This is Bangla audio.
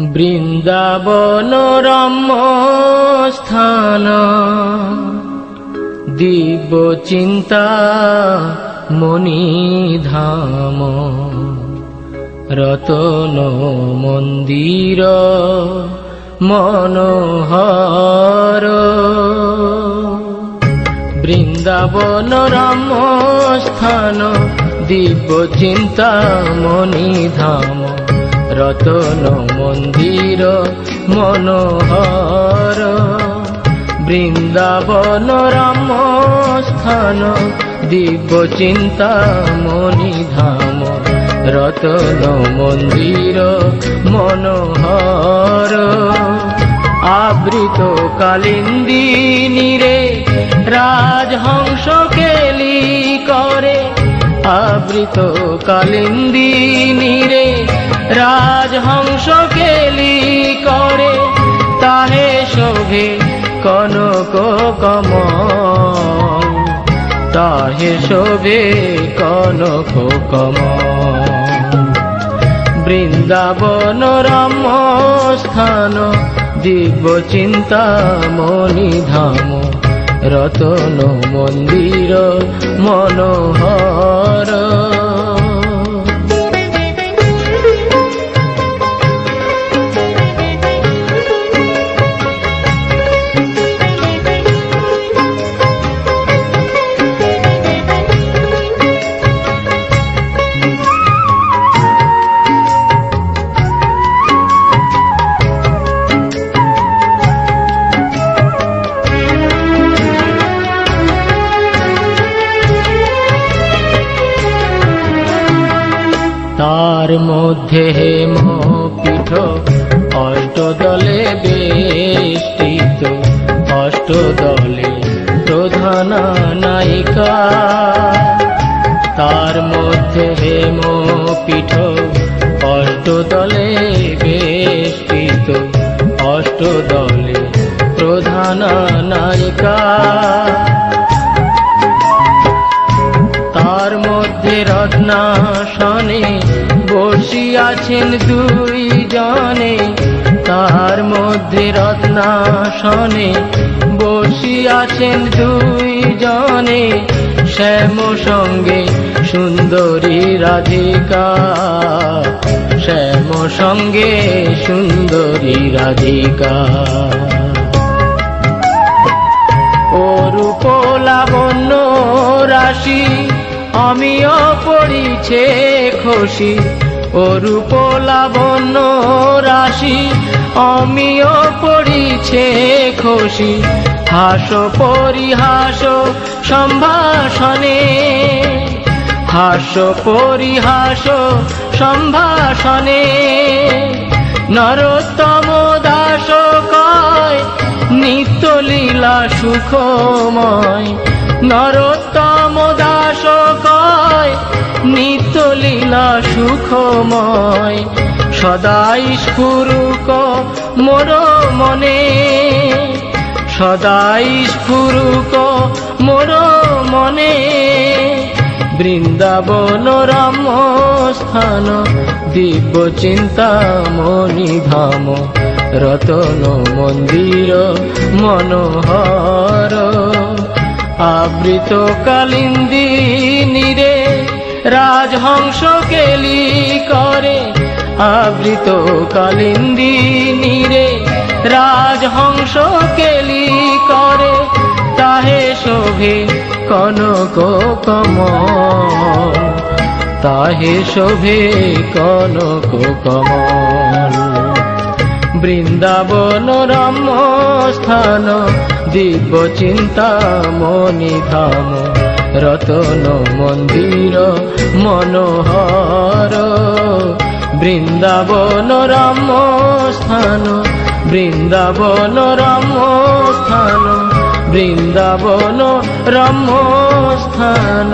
বৃন্দাবন স্থান দিব্য চিন্তা মণিধাম। রতন মন্দির মনোহর। বৃন্দাবন রাম স্থান দিব্য চিন্তা মণিধাম। রতন মন্দির, মনোহর। বৃন্দাবন রাম স্থান, দিব্য চিন্তা মণিধাম রতন মন্দির, মনোহর। আবৃত কালিন্দী নীরে রাজহংস কেলি করে। আবৃত কালিন্দী নীরে রাজহংস কেলি করে, তাহে শোভে কনক কম তাহে শোভে কনক কম বৃন্দাবন রাম স্থান দিব্য চিন্তা মণিধাম রতন মন্দির মনোহর। তার মধ্যে হেম পীঠ অষ্টদলে বেষ্টিত অষ্টদলে প্রধান নায়িকা। তার মধ্যে হেম পীঠ অষ্টদলে বেষ্টিত অষ্টদলে প্রধান নায়িকা। তার মধ্যে রত্নাসনে বসিয়াছেন দুই জনে তার মধ্যে রত্নাসনে বসিয়াছেন দুই জনে শ্যাম সঙ্গে সুন্দরী রাধিকা। শ্যাম সঙ্গে সুন্দরী রাধিকা। অরূপ লাবণ্য রাশি, আমিও পড়িছে খুশি। অরূপ লাবণ্য রাশি আমিও পড়িছে খুশি হাস পরিহাস সম্ভাষণে, হাস পরিহাস সম্ভাষণে। নরোত্তম দাস কয় নিত্য লীলা সুখময়। নরোত্তম দাস নিত্য লীলা সুখময়, সদাই স্ফুরুক মোর মনে। সদাই স্ফুরুক মোর মনে। বৃন্দাবন রাম স্থান দিব্য চিন্তা মণিধাম রতন মন্দির মনোহর। আবৃত কালিন্দী নীরে রাজহংস কেলি করে, আবৃত কালিন্দী নীরে রাজহংস কেলি করে, তাহে শোভে কনক কমল। তাহে শোভে কনক কমল। বৃন্দাবন রাম স্থান, দিব্য চিন্তা মণিধাম রতন মন্দির মনোহর বৃন্দাবন রাম স্থান বৃন্দাবন রাম স্থান বৃন্দাবন রাম স্থান।